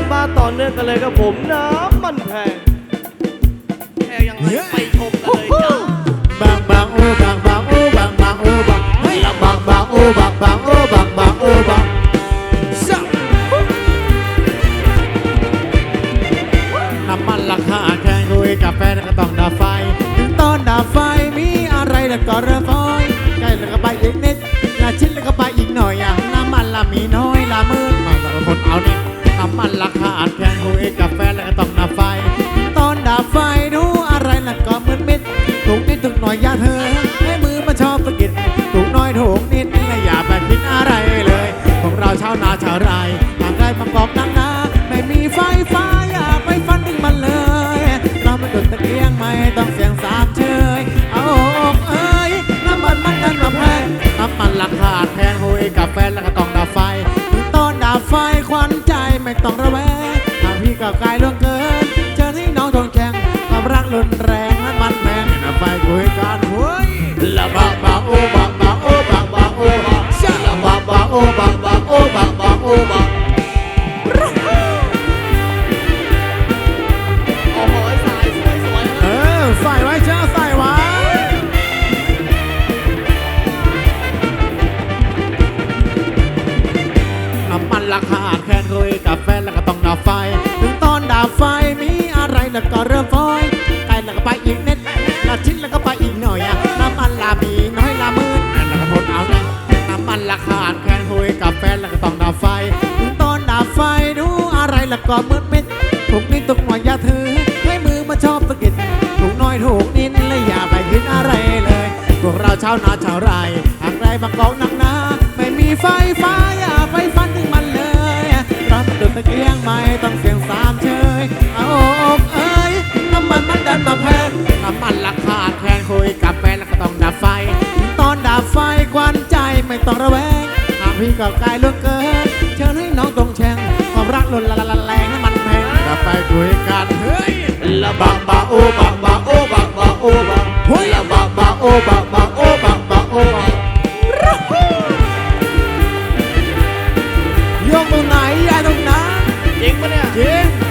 มบ้าต่อเนื่องกันเลยครับผมน้ำมันแพงแค่ยังไงไปชมกันเลยจ้าบางบางโอ้บางบางโอ้บางบางโอ้บางเฮ้ยบางบางโอ้บางบางโอ้บางบางโอ้บางสักน้ำมันราคาแพงคุยกาแฟก็ต้องดับไฟ ถึงตอนดับไฟมีอะไรแล้วก็เริ่ม มันราคาแพงคุยกาแฟแล้วก็ต้องดับไฟ ตอนดับไฟดูอะไรล้วก็มึนมิดถูกนิดถูกหน่อยอย่าเธอ ให้มือมาชอบสะกิดถูกน้อยถูกนิดและอย่าไปคิดอะไรเลยพวกเราชาวนาชาวไร่หากได้บางกอกนักนาไม่มีไฟฟ้าอย่าไปฟันถึงมันเลยเราม่ดุดตะเกียงไม่ต้องเสีย ต้องระแวงทาพี่กับกายล่วงเกินเจอที่น้องทนแข็งความรักรุนแรงนั้นมันแพงนะไปคุยกันเฮ้ยละบาบางโอ้บางบา น้ำมันราคาแค่คุยกาแฟแล้วก็ต้องดับไฟ ถึงตอนดับไฟมีอะไรแล้วก็เริ่มฟอยใกลแล้วก็ไปอีกนิดละชิ้นแล้วก็ไปอีกหน่อยอะน้ำมันลามีน้อยละมืนแล้วก็ทนเอานะน้ำมันราคาแค่คุยกาแฟแล้วก็ต้องดับไฟ ถึงตอนดับไฟดูอะไรแล้วก็มืดมิดถูกนิดถูกหน่อยอย่าถือให้มือมาชอบสะกิดถูกน้อยถูกนิดและอย่าไปคิดอะไรเลย พวกเราชาวนาชาวไร่หากไรบางกองหนักหนาไม่มีไฟฟ้าอย่า ตะเกียงไม่ต้องเสียงสามเชยเอาอกเอ้ยน้ำมันมันดันมาแพงน้ำมันราคาแพงคุยกาแฟแล้วก็ต้องดับไฟ ตอนดับไฟควันใจไม่ต้องระแวงหากพี่ก็ไกลเหลือกเกินเชิญให้น้องตรงแช่งความรักลุนละละละแรงให้มันแพงดับไฟคุยกันเฮ้ยละบางบางโอ้บางบางโอ้บางบางโอ้ ไหนยายตรงนั้นจริงปะเนี่ยจริง